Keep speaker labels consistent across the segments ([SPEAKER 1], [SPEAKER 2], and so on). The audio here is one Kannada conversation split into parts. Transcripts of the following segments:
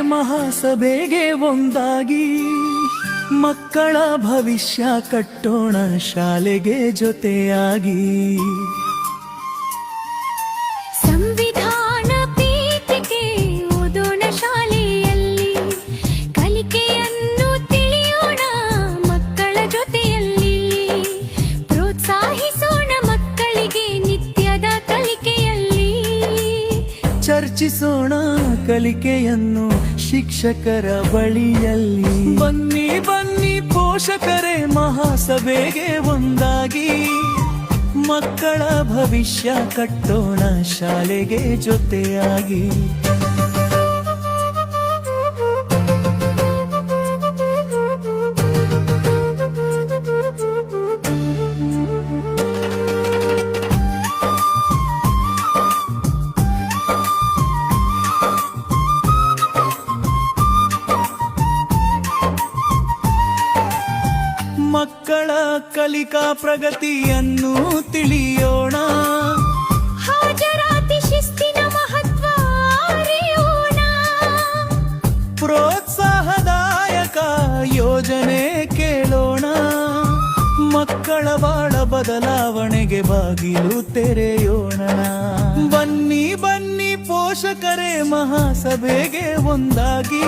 [SPEAKER 1] ಮಹಾಸಭೆಗೆ ಒಂದಾಗಿ. ಮಕ್ಕಳ ಭವಿಷ್ಯ ಕಟ್ಟೋಣ ಶಾಲೆಗೆ ಜೊತೆಯಾಗಿ.
[SPEAKER 2] ಸಂವಿಧಾನ ಪೀಠಿಕೆ ಓದೋಣ ಶಾಲೆಯಲ್ಲಿ. ಕಲಿಕೆಯನ್ನು ತಿಳಿಯೋಣ ಮಕ್ಕಳ ಜೊತೆಯಲ್ಲಿ. ಪ್ರೋತ್ಸಾಹಿಸೋಣ ಮಕ್ಕಳಿಗೆ ನಿತ್ಯದ ಕಲಿಕೆಯಲ್ಲಿ.
[SPEAKER 1] ಚರ್ಚಿಸೋಣ ಕಲಿಕೆಯನ್ನು ಶಿಕ್ಷಕರ ಬಳಿಯಲ್ಲಿ. ಬನ್ನಿ ಬನ್ನಿ ಪೋಷಕರೇ ಮಹಾಸಭೆಗೆ ಒಂದಾಗಿ. ಮಕ್ಕಳ ಭವಿಷ್ಯ ಕಟ್ಟೋಣ ಶಾಲೆಗೆ ಜೊತೆಯಾಗಿ. ಮಕ್ಕಳ ಕಲಿಕಾ ಪ್ರಗತಿಯನ್ನು ತಿಳಿಯೋಣ.
[SPEAKER 2] ಹಾಜರಾತಿ ಶಿಸ್ತಿನ ಮಹತ್ವ
[SPEAKER 1] ಪ್ರೋತ್ಸಾಹದಾಯಕ ಯೋಜನೆ ಕೇಳೋಣ. ಮಕ್ಕಳ ಬಾಳ ಬದಲಾವಣೆಗೆ ಬಾಗಿಲು ತೆರೆಯೋಣ. ಬನ್ನಿ ಬನ್ನಿ ಪೋಷಕರೇ ಮಹಾಸಭೆಗೆ ಒಂದಾಗಿ.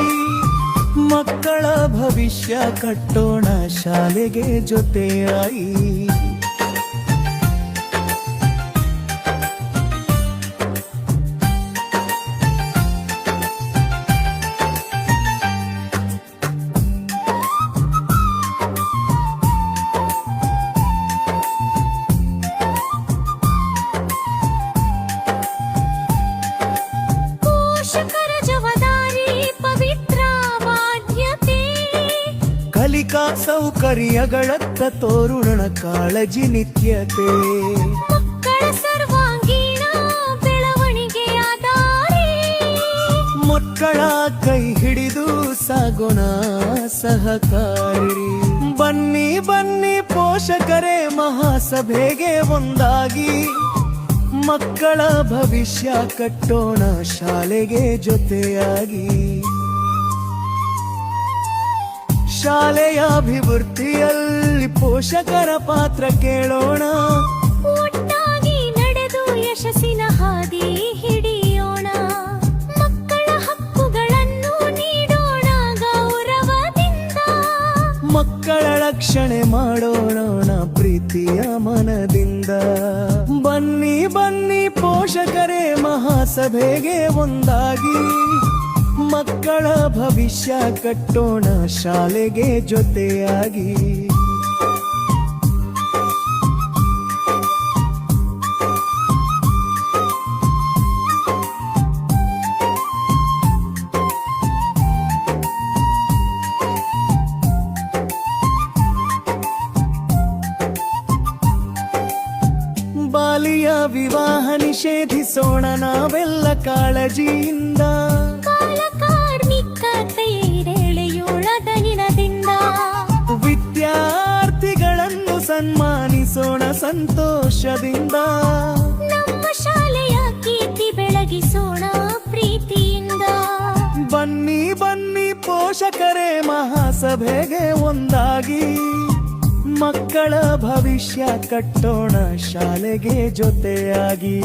[SPEAKER 1] ಮಕ್ಕಳ ಭವಿಷ್ಯ ಕಟ್ಟೋಣ ಶಾಲೆಗೆ ಜೊತೆಯಾಗಿ. ಸೌಕರ್ಯಗಳತ್ತ ತೋರುಣ ಕಾಳಜಿ ನಿತ್ಯತೆ.
[SPEAKER 2] ಮಕ್ಕಳ
[SPEAKER 1] ಕೈ ಹಿಡಿದು ಸಾಗೋಣ ಸಹಕಾರಿ ಬನ್ನಿ ಬನ್ನಿ ಪೋಷಕರೇ ಮಹಾಸಭೆಗೆ ಒಂದಾಗಿ. ಮಕ್ಕಳ ಭವಿಷ್ಯ ಕಟ್ಟೋಣ ಶಾಲೆಗೆ ಜೊತೆಯಾಗಿ. ಶಾಲೆಯ ಅಭಿವೃದ್ಧಿಯಲ್ಲಿ ಪೋಷಕರ ಪಾತ್ರ ಕೇಳೋಣ.
[SPEAKER 2] ಒಟ್ಟಾಗಿ ನಡೆದು ಯಶಸ್ಸಿನ ಹಾದಿ ಹಿಡಿಯೋಣ. ಮಕ್ಕಳ ಹಕ್ಕುಗಳನ್ನು ನೀಡೋಣ ಗೌರವದಿಂದ.
[SPEAKER 1] ಮಕ್ಕಳ ರಕ್ಷಣೆ ಮಾಡೋಣ ಪ್ರೀತಿಯ ಮನದಿಂದ. ಬನ್ನಿ ಬನ್ನಿ ಪೋಷಕರೇ ಮಹಾಸಭೆಗೆ ಒಂದಾಗಿ. ಮಕ್ಕಳ ಭವಿಷ್ಯ ಕಟ್ಟೋಣ ಶಾಲೆಗೆ ಜೊತೆಯಾಗಿ. ಬಾಲಿಯ ವಿವಾಹ ನಿಷೇಧಿಸೋಣ ನಾವೆಲ್ಲ ಕಾಳಜಿಯಿಂದ. ಸನ್ಮಾನಿಸೋಣ ಸಂತೋಷದಿಂದ.
[SPEAKER 2] ನಮ್ಮ ಶಾಲೆಯ ಕೀರ್ತಿ ಬೆಳಗಿಸೋಣ ಪ್ರೀತಿಯಿಂದ.
[SPEAKER 1] ಬನ್ನಿ ಬನ್ನಿ ಪೋಷಕರೇ ಮಹಾಸಭೆಗೆ ಒಂದಾಗಿ. ಮಕ್ಕಳ ಭವಿಷ್ಯ ಕಟ್ಟೋಣ ಶಾಲೆಗೆ ಜೊತೆಯಾಗಿ.